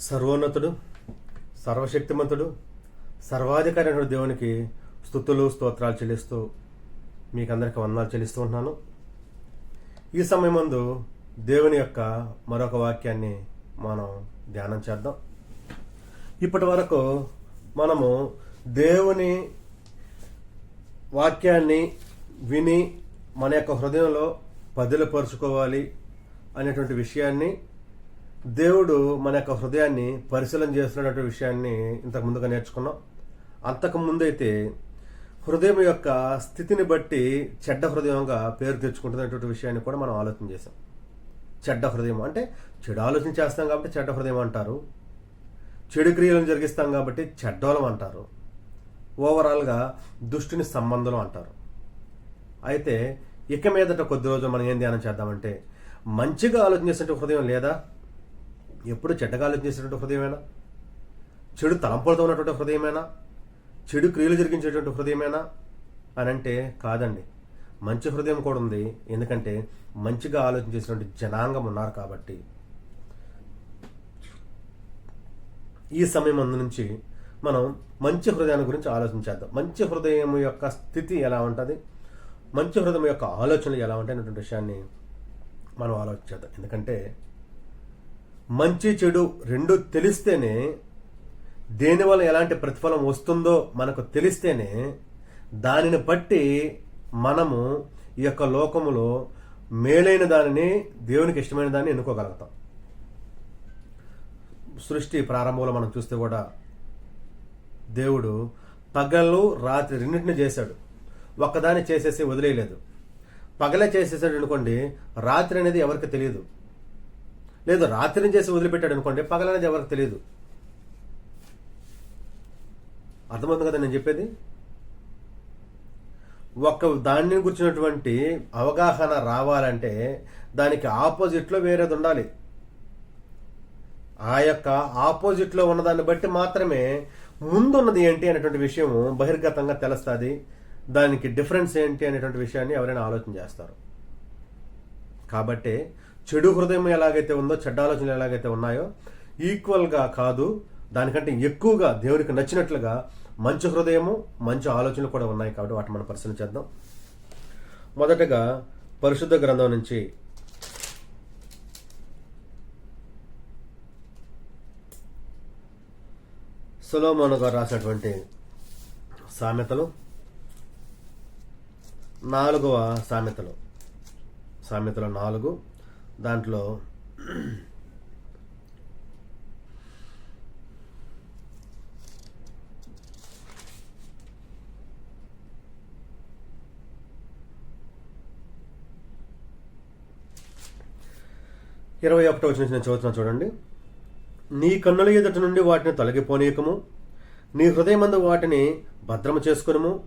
సర్వోన్నతుడు సర్వశక్తిమంతుడు సర్వాధికారి దేవునికి స్థుతులు స్తోత్రాలు చెల్లిస్తూ మీకందరికీ వందనాలు చెల్లిస్తూ ఉంటున్నాను. ఈ సమయం ముందు దేవుని యొక్క మరొక వాక్యాన్ని మనం ధ్యానం చేద్దాం. ఇప్పటి వరకు మనము దేవుని వాక్యాన్ని విని మన యొక్క హృదయంలో పదిలపరుచుకోవాలి అనేటువంటి విషయాన్ని దేవుడు మన యొక్క హృదయాన్ని పరిశీలన చేస్తున్నటువంటి విషయాన్ని ఇంతకు ముందుగా నేర్చుకున్నాం. అంతకు ముందైతే హృదయం యొక్క స్థితిని బట్టి చెడ్డ హృదయంగా పేరు తెచ్చుకుంటున్నటువంటి విషయాన్ని కూడా మనం ఆలోచన చేసాం చెడ్డ హృదయం అంటే చెడు ఆలోచన చేస్తాం కాబట్టి చెడ్డ హృదయం అంటారు. చెడు క్రియలను జరిగిస్తాం కాబట్టి చెడ్డోలం అంటారు. ఓవరాల్గా దుష్టుని సంబంధం అంటారు. అయితే ఇక మీదట కొద్ది రోజులు మనం ఏం ధ్యానం చేద్దామంటే మంచిగా ఆలోచన చేసేటువంటి హృదయం లేదా? ఎప్పుడు చెడ్డగా ఆలోచన చేసేటువంటి హృదయమేనా? చెడు తలంపులతో ఉన్నటువంటి హృదయమేనా? చెడు క్రియలు జరిగించేటువంటి హృదయమేనా? అని అంటే కాదండి. మంచి హృదయం కూడా ఉంది. ఎందుకంటే మంచిగా ఆలోచన చేసినటువంటి జనాంగం ఉన్నారు కాబట్టి. ఈ సమయం అందు నుంచి మనం మంచి హృదయాన్ని గురించి ఆలోచించేద్దాం మంచి హృదయం యొక్క స్థితి ఎలా ఉంటుంది? మంచి హృదయం యొక్క ఆలోచనలు ఎలా ఉంటాయి అనేటువంటి విషయాన్ని మనం ఆలోచించేద్దాం ఎందుకంటే మంచి చెడు రెండు తెలిస్తేనే దేనివల్ల ఎలాంటి ప్రతిఫలం వస్తుందో మనకు తెలిస్తేనే దానిని బట్టి మనము ఈ యొక్క లోకములో మేలైన దానిని దేవునికి ఇష్టమైన దాన్ని ఎన్నుకోగలుగుతాం. సృష్టి ప్రారంభంలో మనం చూస్తే కూడా దేవుడు పగలు రాత్రి రెండింటిని చేశాడు. ఒక్కదాన్ని చేసేసి వదిలేయలేదు. పగలే చేసేసాడు అనుకోండి రాత్రి అనేది ఎవరికి తెలియదు. లేదు రాత్రిని చేసి వదిలిపెట్టాడు అనుకోండి పగలనేది ఎవరికి తెలియదు. అర్థమవుతుంది కదా నేను చెప్పేది? ఒక దాన్ని గురించినటువంటి అవగాహన రావాలంటే దానికి ఆపోజిట్లో వేరేది ఉండాలి. ఆ యొక్క ఆపోజిట్లో ఉన్నదాన్ని బట్టి మాత్రమే ముందున్నది ఏంటి అనేటువంటి విషయం బహిర్గతంగా తెలుస్తుంది. దానికి డిఫరెన్స్ ఏంటి అనేటువంటి విషయాన్ని ఎవరైనా ఆలోచన చేస్తారు. కాబట్టి చెడు హృదయం ఎలాగైతే ఉందో చెడ్డ ఆలోచనలు ఎలాగైతే ఉన్నాయో ఈక్వల్గా కాదు దానికంటే ఎక్కువగా దేవునికి నచ్చినట్లుగా మంచి హృదయము మంచి ఆలోచనలు కూడా ఉన్నాయి కాబట్టి వాటిని మనం పరిశీలన చేద్దాం. మొదటగా పరిశుద్ధ గ్రంథం నుంచి సులోమోను గారు రాసినటువంటి సామెతలు నాలుగవ సామెతలు. సామెతలు నాలుగు దాంట్లో ఇరవై ఒకటో వచ్చిన నేను చదువుతున్నా చూడండి. నీ కన్నుల ఎదుట నుండి వాటిని తొలగిపోనీయకము. నీ హృదయమందు వాటిని భద్రము చేసుకునుము.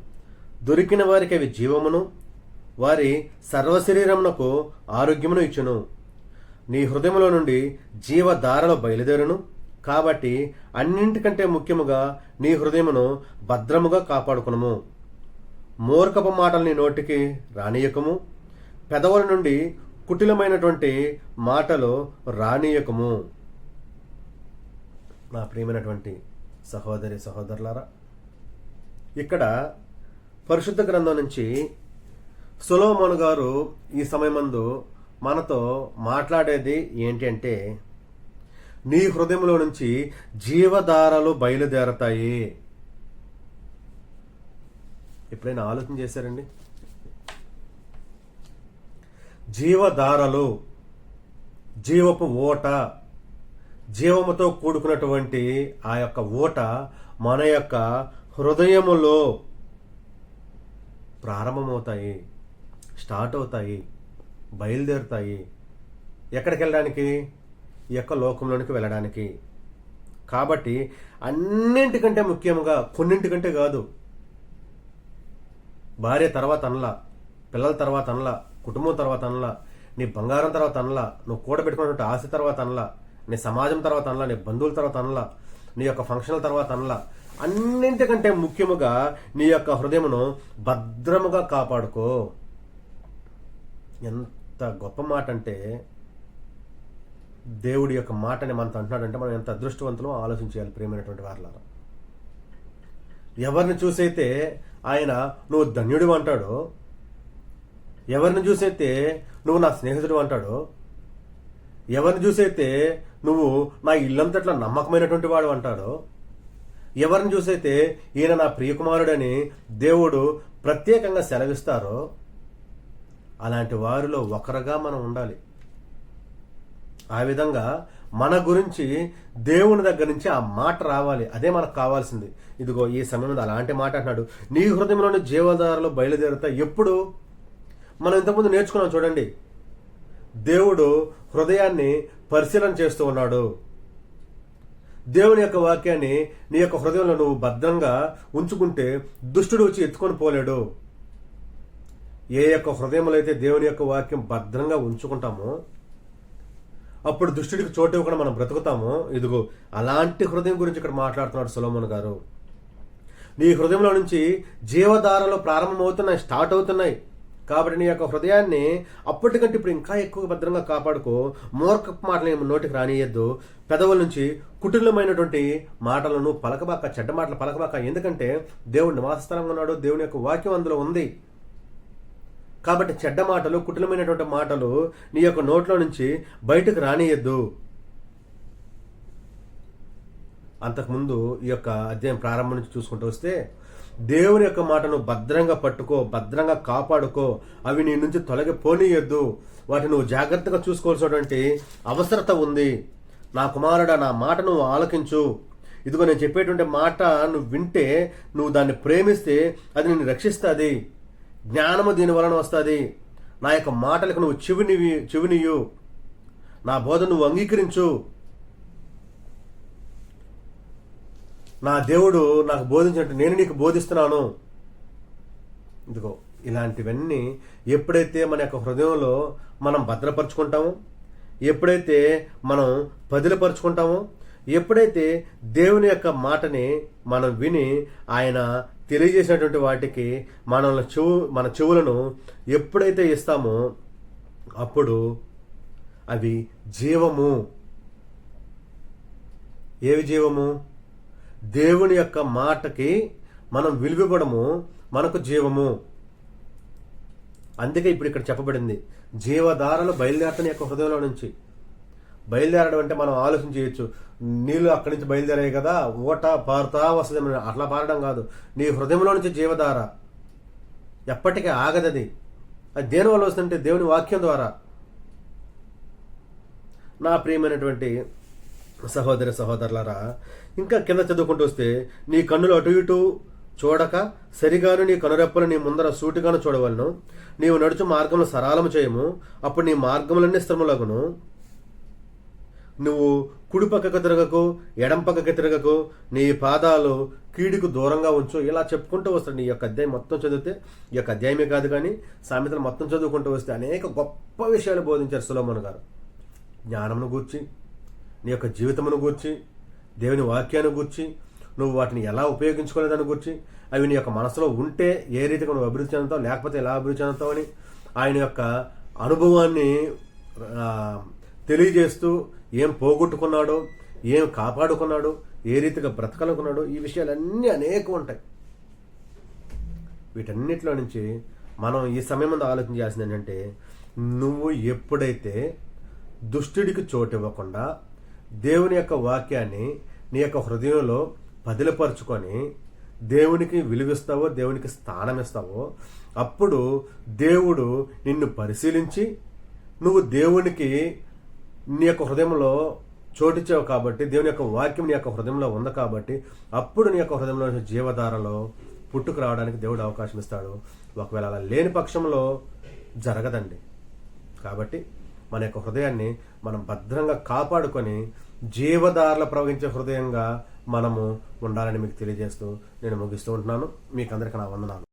దొరికిన వారికి అవి జీవమును. వారి సర్వశరీరమునకు ఆరోగ్యమును ఇచ్చును. నీ హృదయములో నుండి జీవధారలు బయలుదేరును. కాబట్టి అన్నింటికంటే ముఖ్యముగా నీ హృదయమును భద్రముగా కాపాడుకును మూర్ఖపు మాటలు నీ నోటికి రానియకము పెదవుల నుండి కుటిలమైనటువంటి మాటలు రానియకము నా ప్రియమైనటువంటి సహోదరి సహోదరులారా ఇక్కడ పరిశుద్ధ గ్రంథం నుంచి సులోమోన్ గారు ఈ సమయమందు మనతో మాట్లాడేది ఏంటంటే నీ హృదయంలో నుంచి జీవధారలు బయలుదేరతాయి. ఎప్పుడైనా ఆలోచన చేశారండి? జీవధారలు జీవపు ఓట జీవముతో కూడుకున్నటువంటి ఆ యొక్క ఓట మన యొక్క హృదయములో ప్రారంభమవుతాయి స్టార్ట్ అవుతాయి. బయలుదేరుతాయి. ఎక్కడికి వెళ్ళడానికి ఈ యొక్క లోకంలోనికి వెళ్ళడానికి. కాబట్టి అన్నింటికంటే ముఖ్యంగా కొన్నింటికంటే కాదు. భార్య తర్వాత అనలా పిల్లల తర్వాత అనలా కుటుంబం తర్వాత అనలా నీ బంగారం తర్వాత అనలా నువ్వు కూడబెట్టుకున్నటువంటి ఆశ తర్వాత అనలా నీ సమాజం తర్వాత అనలా నీ బంధువుల తర్వాత అనలా నీ యొక్క ఫంక్షన్ల తర్వాత అనలా అన్నింటికంటే ముఖ్యముగా నీ యొక్క హృదయమును భద్రముగా కాపాడుకో. ఎంత గొప్ప మాట అంటే దేవుడి యొక్క మాటని మనతో అంటున్నాడంటే మనం ఎంత అదృష్టవంతులో ఆలోచించాలి ప్రేమైనటువంటి వారిలారా. ఎవరిని చూసైతే ఆయన నువ్వు ధన్యుడు అంటాడో ఎవరిని చూసైతే నువ్వు నా స్నేహితుడు అంటాడో ఎవరిని చూసైతే నువ్వు నా ఇల్లంతట్లా నమ్మకమైనటువంటి వాడు అంటాడో ఎవరిని చూసైతే ఈయన నా ప్రియకుమారుడని దేవుడు ప్రత్యేకంగా సెలవిస్తారో అలాంటి వారిలో ఒకరుగా మనం ఉండాలి. ఆ విధంగా మన గురించి దేవుని దగ్గర నుంచి ఆ మాట రావాలి. అదే మనకు కావాల్సింది. ఇదిగో ఈ సమయంలో అలాంటి మాట అంటున్నాడు. నీ హృదయంలోని జీవధారలు బయలుదేరుతా ఎప్పుడు? మనం ఇంతకుముందు నేర్చుకున్నాం చూడండి. దేవుడు హృదయాన్ని పరిశీలన చేస్తూ ఉన్నాడు. దేవుని యొక్క వాక్యాన్ని నీ యొక్క హృదయంలో నువ్వు భద్రంగా ఉంచుకుంటే దుష్టుడు వచ్చి ఎత్తుకొని పోలేడు. ఏ యొక్క హృదయంలో అయితే దేవుని యొక్క వాక్యం భద్రంగా ఉంచుకుంటామో అప్పుడు దుష్టుడికి చోటు ఇవ్వకుండా మనం బ్రతుకుతాము ఇదిగో అలాంటి హృదయం గురించి ఇక్కడ మాట్లాడుతున్నాడు సులోమన్ గారు. నీ హృదయంలో నుంచి జీవధారలు ప్రారంభమవుతున్నాయి స్టార్ట్ అవుతున్నాయి. కాబట్టి నీ యొక్క హృదయాన్ని అప్పటికంటే ఇప్పుడు ఇంకా ఎక్కువ భద్రంగా కాపాడుకో మూర్ఖ మాటలు నోటికి రానియద్దు. పెదవుల నుంచి కుటుంబమైనటువంటి మాటలను పలకబాక చెడ్డ మాటలు పలకబాక ఎందుకంటే దేవుడు నివాసస్థలంగా ఉన్నాడు దేవుని యొక్క వాక్యం అందులో ఉంది. కాబట్టి చెడ్డ మాటలు కుటిలమైనటువంటి మాటలు నీ యొక్క నోట్లో నుంచి బయటకు రానియద్దు. అంతకుముందు ఈ యొక్క అధ్యాయం ప్రారంభం నుంచి చూసుకుంటూ వస్తే దేవుని యొక్క మాటను భద్రంగా పట్టుకో భద్రంగా కాపాడుకో అవి నీ నుంచి తొలగి పోనీయొద్దు వాటిని నువ్వు జాగ్రత్తగా చూసుకోవాల్సినటువంటి అవసరత ఉంది. నా కుమారుడా నా మాట నువ్వు ఆలకించు. ఇదిగో నేను చెప్పేటువంటి మాట నువ్వు వింటే నువ్వు దాన్ని ప్రేమిస్తే అది నిన్ను రక్షిస్తుంది. జ్ఞానము దీని వలన వస్తుంది. నా యొక్క మాటలకు నువ్వు చెవినివి చెవినియు. నా బోధ నువ్వు అంగీకరించు. నా దేవుడు నాకు బోధించినట్టు నేను నీకు బోధిస్తున్నాను. ఇదిగో ఇలాంటివన్నీ ఎప్పుడైతే మన యొక్క హృదయంలో మనం భద్రపరుచుకుంటామో ఎప్పుడైతే మనం పదిలపరుచుకుంటామో ఎప్పుడైతే దేవుని యొక్క మాటని మనం విని ఆయన తెలియజేసినటువంటి వాటికి మనల్ని చెవు మన చెవులను ఎప్పుడైతే ఇస్తామో అప్పుడు అవి జీవము. ఏవి జీవము? దేవుని యొక్క మాటకి మనం విలువివ్వడము మనకు జీవము. అందుకే ఇప్పుడు ఇక్కడ చెప్పబడింది జీవధారలు బయలుదేరతని యొక్క హృదయంలో నుంచి. బయలుదేరడం అంటే మనం ఆలోచన నీళ్ళు అక్కడి నుంచి బయలుదేరాయి కదా. ఓట పారుతా వస్తుంది అట్లా పారడం కాదు. నీ హృదయంలో నుంచి జీవధార ఎప్పటికీ ఆగదది. అది దేని వల్ల వస్తుందంటే దేవుని వాక్యం ద్వారా. నా ప్రియమైనటువంటి సహోదరి సహోదరులారా ఇంకా కింద చదువుకుంటూ వస్తే నీ కన్నులు అటు ఇటు చూడక సరిగాను నీ కనురెప్పలు నీ ముందర సూటిగాను చూడవలను. నీవు నడుచు మార్గములు సరాలము చేయము. అప్పుడు నీ మార్గములన్నీ స్థిరములగును. నువ్వు కుడి పక్కకు తిరగకు ఎడం పక్కకు తిరగకు నీ పాదాలు కీడుకు దూరంగా ఉంచు. ఇలా చెప్పుకుంటూ వస్తాడు. నీ యొక్క అధ్యాయం మొత్తం చదివితే ఈ యొక్క అధ్యాయమే కాదు కానీ సామెతలు మొత్తం చదువుకుంటూ వస్తే అనేక గొప్ప విషయాలు బోధించారు సులోమన్ గారు. జ్ఞానమును గూర్చి నీ యొక్క జీవితమును గూర్చి దేవుని వాక్యాన్ని గూర్చి నువ్వు వాటిని ఎలా ఉపయోగించుకోలేదని గూర్చి అవి నీ యొక్క మనసులో ఉంటే ఏ రీతిగా నువ్వు అభివృద్ధి చెందుతావు లేకపోతే ఎలా అభివృద్ధి చెందుతావు అని ఆయన యొక్క అనుభవాన్ని తెలియజేస్తూ ఏం పోగొట్టుకున్నాడో ఏం కాపాడుకున్నాడో ఏ రీతిగా బ్రతకనుకున్నాడో ఈ విషయాలన్నీ అనేకం ఉంటాయి. వీటన్నిటిలో నుంచి మనం ఈ సమయం ముందు ఆలోచన చేయాల్సింది ఏంటంటే నువ్వు ఎప్పుడైతే దుష్టుడికి చోటు ఇవ్వకుండా దేవుని యొక్క వాక్యాన్ని నీ యొక్క హృదయంలో పదిలపరుచుకొని దేవునికి విలువిస్తావో దేవునికి స్థానం ఇస్తావో అప్పుడు దేవుడు నిన్ను పరిశీలించి నువ్వు దేవునికి నీ యొక్క హృదయంలో చోటిచ్చావు కాబట్టి దేవుని యొక్క వాక్యం నీ యొక్క హృదయంలో ఉంది కాబట్టి అప్పుడు నీ యొక్క హృదయంలో జీవధారలో పుట్టుకు రావడానికి దేవుడు అవకాశం ఇస్తాడు. ఒకవేళ అలా లేని పక్షంలో జరగదండి. కాబట్టి మన యొక్క హృదయాన్ని మనం భద్రంగా కాపాడుకొని జీవధారలు ప్రవహించే హృదయంగా మనము ఉండాలని మీకు తెలియజేస్తూ నేను ముగిస్తూ ఉంటున్నాను. మీకు అందరికీ నా వందనాలు.